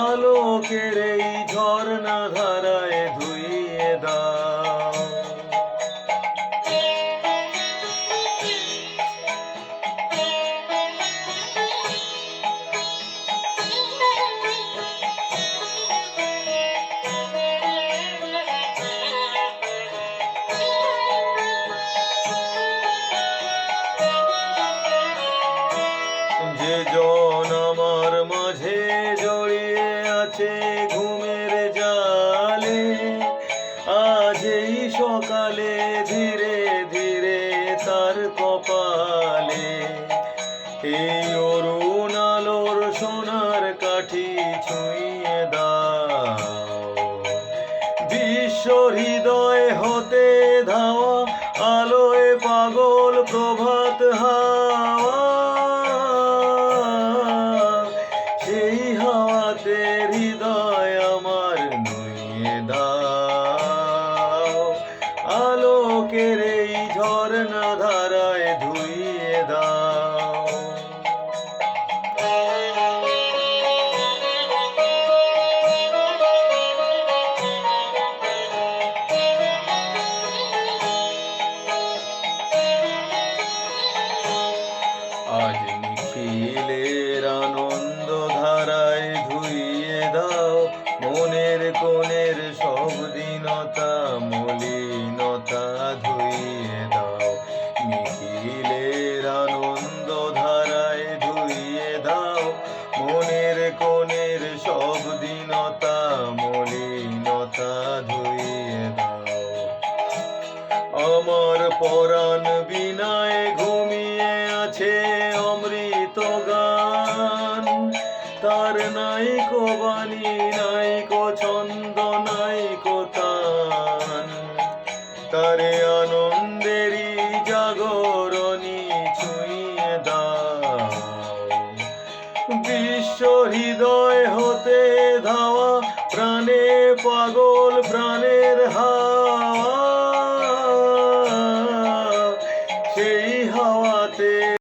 আলোকের এই ঝর্ণা ধারায় ধুইয়ে দাও যে জন আমার সকালে ধীরে ধীরে তার কপালে। এই অরুণ আলোর সোনার কাঠি ছুঁয়ে দাও। বিশ্ব হৃদয় হতে এই ঝর্ণা ধারায় ধুইয়ে দাও। আজ নিখিলের আনন্দ আমার পরাণ বিনায় ঘুমিয়ে আছে অমৃত গান। তার নাইকো বাণী নাইকো ছন্দ নাইকো তান। তারে আনন্দেরই জাগরণী ছুঁয়ে দাও। বিশ্ব হৃদয় হতে ধাওয়া প্রাণে পাগল